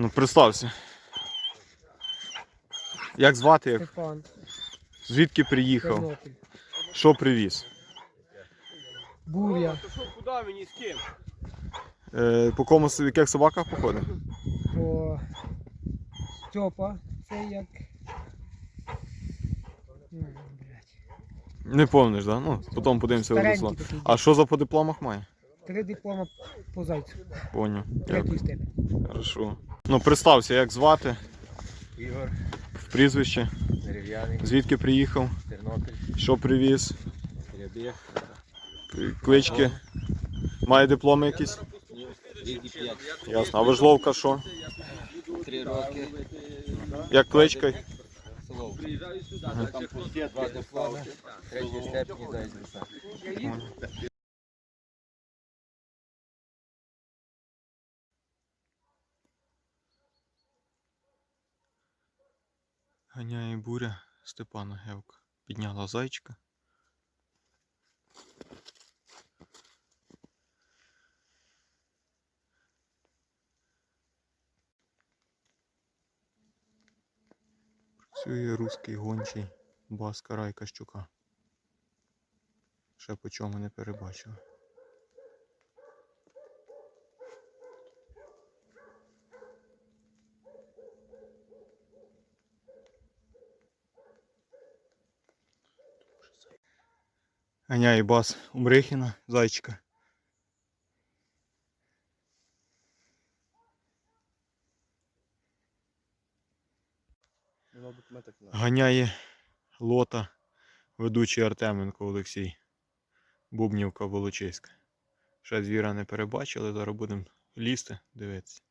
Ну, представся. Як звати? Як? Степан, Звідки приїхав? Тернопіль. Що привіз? Буря що, куди мені з ким? Е, по кому в яких собаках походив? по Степа. Це як. М, блядь. Не помниш, да? Ну, потім подивимося Старенький Владислав. такий. А що за по дипломах має? Три диплома по зайцю. Поняв. Третій степень. Хорошо. Ну, представся, як звати, Ігор прізвище, Дерев'яний, звідки приїхав, Тернопіль, що привіз, Рябіг, клички. Має дипломи якісь? Рівні 5, Ясно. А вижловка що? 3 роки, Як кличка? Солов. Там пусті два дипломи, третій степені дай ліса. Ганяє буря Степана Гевка. Підняла зайчика. Працює руський гончий баска Райка Щука. Ще по чому не перебачив. Ганяє бас Умрихіна, зайчика. Ганяє лота, ведучий Артеменко Олексій. Бубнівка Волочиська. Ще звіра не перебачили, зараз будемо лізти, дивитися.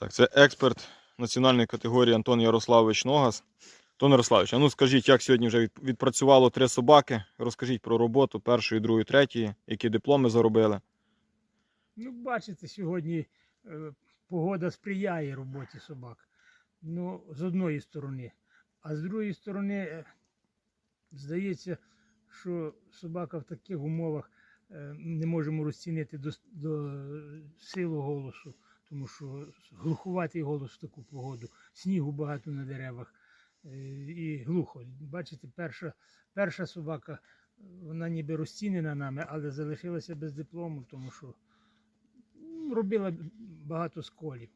Так, це експерт національної категорії Антон Ярославович Ногас. Антон Ярославович, а ну скажіть, як сьогодні вже відпрацювало три собаки? Розкажіть про роботу першої, другої, третьої, які дипломи заробили. Ну, бачите, сьогодні е, погода сприяє роботі собак. Ну, з одної сторони. А з другої сторони, е, здається, що собака в таких умовах е, не можемо розцінити до, до силу голосу, тому що глухуватий голос в таку погоду, снігу багато на деревах е, і глухо. Бачите, перша, перша собака, вона ніби розцінена нами, але залишилася без диплому, тому що робила багато сколів.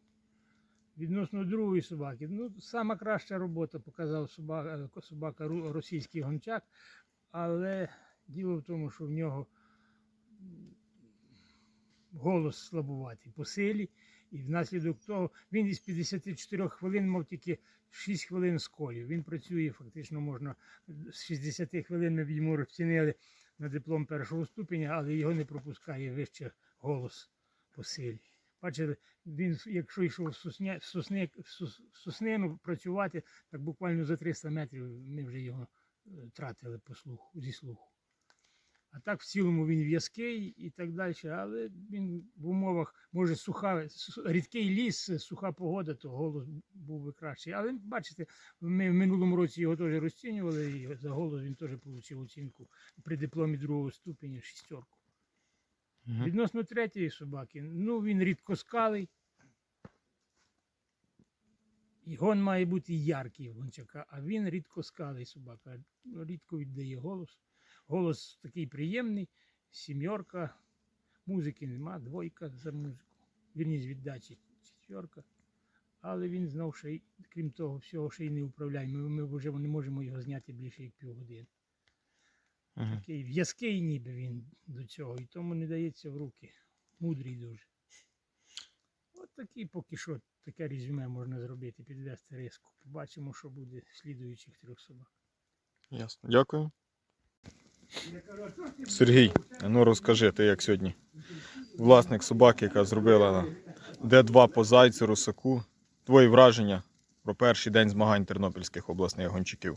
Відносно другої собаки, ну, сама краща робота показав собака, собака російський гончак, але діло в тому, що в нього голос слабуватий по силі, і внаслідок того він із 54 хвилин мав тільки 6 хвилин сколів. Він працює, фактично можна з 60 хвилин ми йому розцінили на диплом першого ступеня, але його не пропускає вище голос по силі. Бачите, він, якщо йшов в, сосня, в, сосни, в, соснину працювати, так буквально за 300 метрів ми вже його е, тратили по слуху, зі слуху. А так в цілому він в'язкий і так далі, але він в умовах, може, суха, рідкий ліс, суха погода, то голос був би кращий. Але бачите, ми в минулому році його теж розцінювали, і за голос він теж отримав оцінку при дипломі другого ступеня шістерку. Мгм. Відносно третьої собаки, ну він рідкоскалий. І гон має бути яркий гончака, а він рідкоскалий собака. Рідко віддає голос. Голос такий приємний, сім'єрка, музики нема, двойка за музику. Вірність віддачі четверка. Але він знов ще крім того всього, ще й не управляє. Ми, ми вже не можемо його зняти більше як півгодини. Мгм. Такий в'язкий ніби він до цього, і тому не дається в руки. Мудрий дуже. От такі поки що таке резюме можна зробити, підвести риску. Побачимо, що буде в слідуючих трьох собак. Ясно. Дякую. Сергій, ну розкажи, ти як сьогодні власник собаки, яка зробила Д2 по зайцю, русаку. Твої враження про перший день змагань тернопільських обласних гонщиків.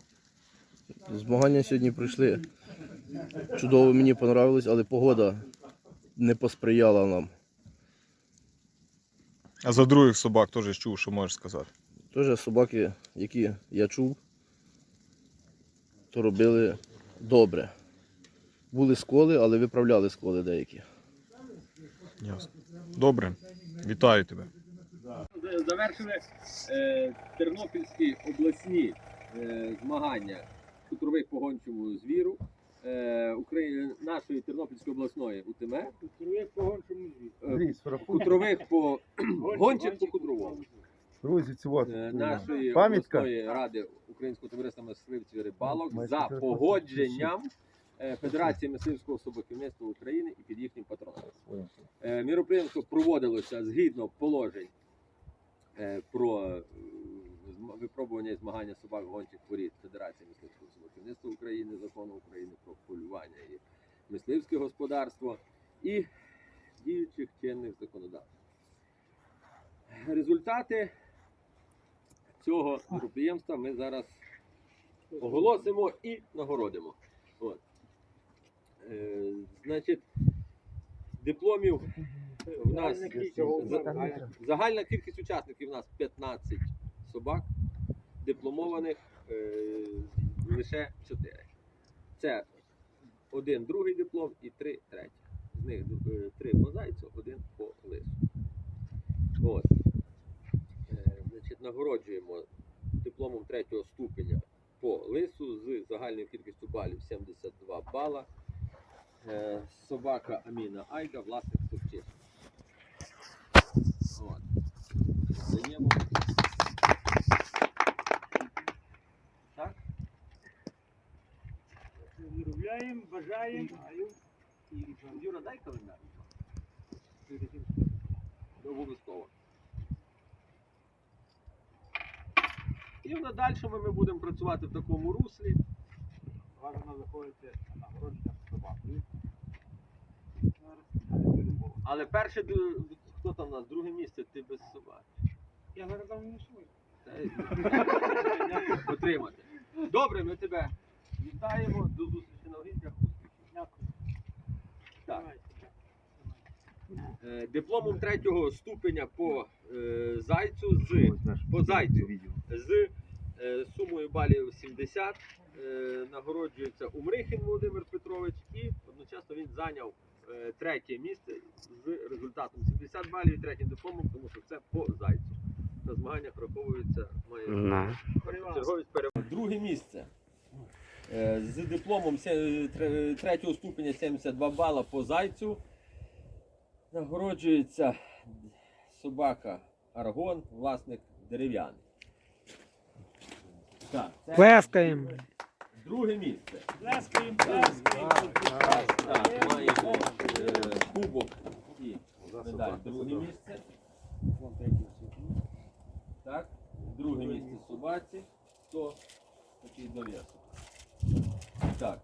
Змагання сьогодні пройшли. Чудово мені понравилось, але погода не посприяла нам. А за других собак теж чув, що можеш сказати. Теж собаки, які я чув, то робили добре. Були сколи, але виправляли сколи деякі. Ясно. Добре, вітаю тебе. Завершили е, тернопільські обласні е, змагання хутрових по гончому звіру е, України, нашої Тернопільської обласної УТМ. Е, Хутрових по гончих по хутровому. Друзі, Е, нашої Пам'ятка. обласної ради Українського товариства мисливців і рибалок за погодженням Федерації мисливського собаківництва України і під їхнім патронатом. Е, Міроприємство проводилося згідно положень е, про е, випробування і змагання собак гончих воріт Федерації мисливського собаківництва України, закону України про полювання і мисливське господарство і діючих чинних законодавств. Результати цього підприємства ми зараз оголосимо і нагородимо. Е, значить, дипломів в нас загальна кількість учасників у нас 15 собак, дипломованих е, лише 4. Це один другий диплом і три треті. З них е, три по зайцю, один по лису. От. Значить, нагороджуємо дипломом третього ступеня по лису з загальною кількістю балів 72 бала. Е, собака Аміна Айда, власник. Даємо. Так? Виробляємо, бажаємо. Юра, дай календар. Обов'язково. І в надальшому ми будемо працювати в такому руслі. гарно заходите на собакою. Але перше, хто там у нас? Друге місце, ти без собаки. Я зараз там не свою. Отримати. Добре, ми тебе вітаємо. До зустрічі на орієнтах. Дякую. Так. Е, Дипломом третього ступеня по е, зайцю з по зайцю з е, сумою балів 70 е, нагороджується Умрихін Володимир Петрович і одночасно він зайняв е, третє місце з результатом 70 балів і третім дипломом, тому що це по зайцю. На змаганнях враховується має черговість перемог. Друге місце. Е, З дипломом третього ступеня 72 бала по зайцю. Нагороджується собака Аргон, власник дерев'яний. Так, це Плескаємо. Друге місце. Плескаємо, Так, плескаємо. так, маємо е, кубок і медаль. Друге місце. Так, друге місце собаці. То такий дов'язок. Так.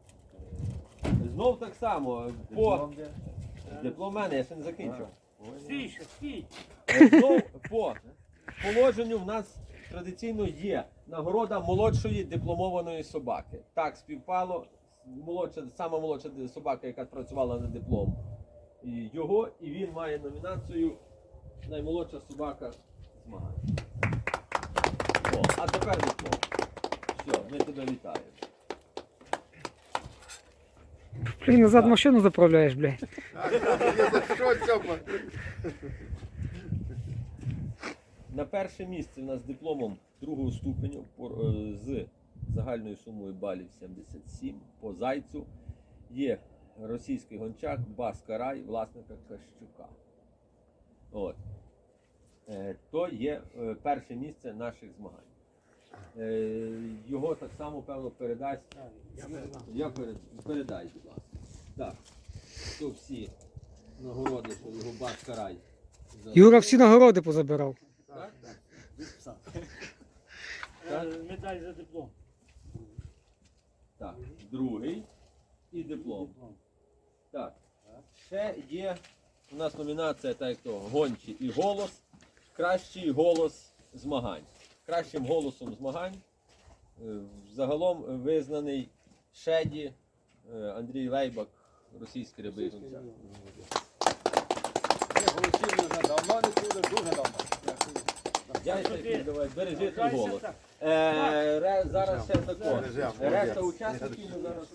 Е, Знов так само. По диплом в мене, я ще не закінчив. Стій, ще, стій. Е, Знов по положенню в нас традиційно є нагорода молодшої дипломованої собаки. Так співпало. Молодша, сама молодша собака, яка працювала на диплом. І його, і він має номінацію наймолодша собака змагань. О, а тепер диплом. Все, ми тебе вітаємо. Блін, назад машину заправляєш, блядь. На перше місце у нас з дипломом другого ступеню е, з загальною сумою балів 77 по зайцю є російський гончак Бас Карай, власника Кащука. От. Е, То є е, перше місце наших змагань. Його так само, певно, передасть. Я перед, передай, будь ласка. Так. То всі нагороди, що його Бас Карай Юра всі нагороди позабирав. Медаль за диплом. Так, другий і диплом. Так. Ще є у нас номінація, так як то, гончі і голос. Кращий голос змагань. Кращим голосом змагань е, загалом визнаний Шеді е, Андрій Лейбак, російський рибий. Голосів вже давно не чули, дуже давно. Дякую, давай, бережи твій голос. Е, ре- зараз ще закон. Решта учасників ми зараз